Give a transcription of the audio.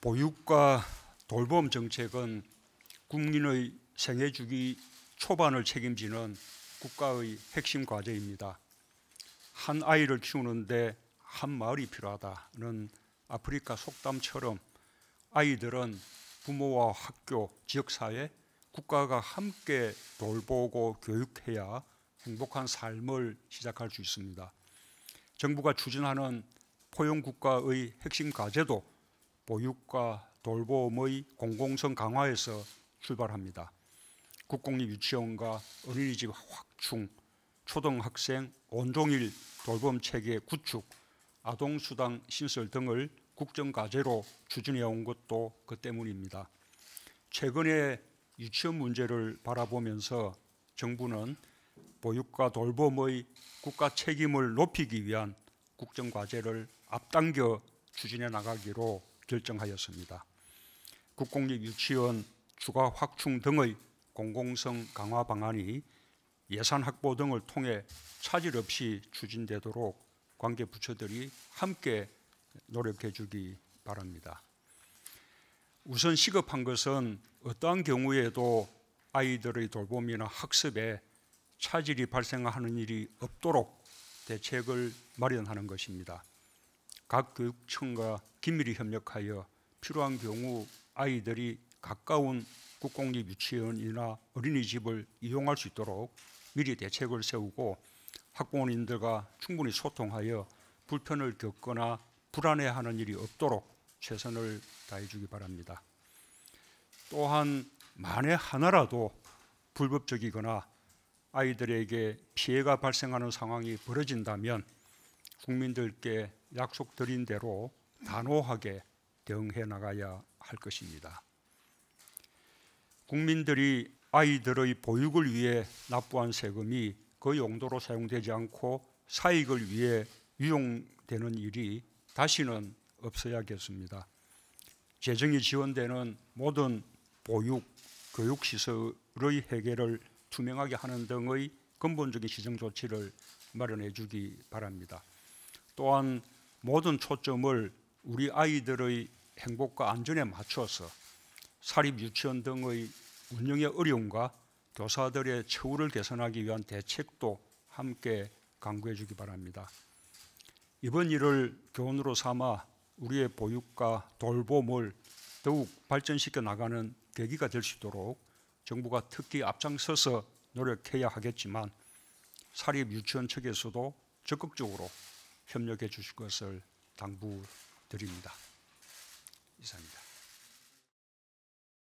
보육과 돌봄 정책은 국민의 생애 주기 초반을 책임지는 국가의 핵심 과제입니다. 한 아이를 키우는데 한 마을이 필요하다는 아프리카 속담처럼 아이들은 부모와 학교, 지역사회, 국가가 함께 돌보고 교육해야 행복한 삶을 시작할 수 있습니다. 정부가 추진하는 포용국가의 핵심 과제도 보육과 돌봄의 공공성 강화에서 출발합니다. 국공립 유치원과 어린이집 확충, 초등학생 온종일 돌봄 체계 구축, 아동수당 신설 등을 국정과제로 추진해 온 것도 그 때문입니다. 최근에 유치원 문제를 바라보면서 정부는 보육과 돌봄의 국가 책임을 높이기 위한 국정과제를 앞당겨 추진해 나가기로 결정하였습니다. 국공립 유치원 추가 확충 등의 공공성 강화 방안이 예산 확보 등을 통해 차질 없이 추진되도록 관계 부처들이 함께 노력해 주기 바랍니다. 우선 시급한 것은 어떠한 경우에도 아이들의 돌봄이나 학습에 차질이 발생하는 일이 없도록 대책을 마련하는 것입니다. 각 교육청과 긴밀히 협력하여 필요한 경우 아이들이 가까운 국공립 유치원이나 어린이집을 이용할 수 있도록 미리 대책을 세우고 학부모님들과 충분히 소통하여 불편을 겪거나 불안해하는 일이 없도록 최선을 다해 주기 바랍니다. 또한 만에 하나라도 불법적이거나 아이들에게 피해가 발생하는 상황이 벌어진다면 국민들께 약속드린 대로 단호하게 대응해 나가야 할 것입니다. 국민들이 아이들의 보육을 위해 납부한 세금이 그 용도로 사용되지 않고 사익을 위해 유용되는 일이 다시는 없어야겠습니다. 재정이 지원되는 모든 보육, 교육 시설의 해결을 투명하게 하는 등의 근본적인 시정 조치를 마련해 주기 바랍니다. 또한 모든 초점을 우리 아이들의 행복과 안전에 맞춰서 사립 유치원 등의 운영의 어려움과 교사들의 처우를 개선하기 위한 대책도 함께 강구해 주기 바랍니다. 이번 일을 교훈으로 삼아 우리의 보육과 돌봄을 더욱 발전시켜 나가는 계기가 될 수 있도록 정부가 특히 앞장서서 노력해야 하겠지만 사립 유치원 측에서도 적극적으로 협력해 주실 것을 당부드립니다. 이상입니다.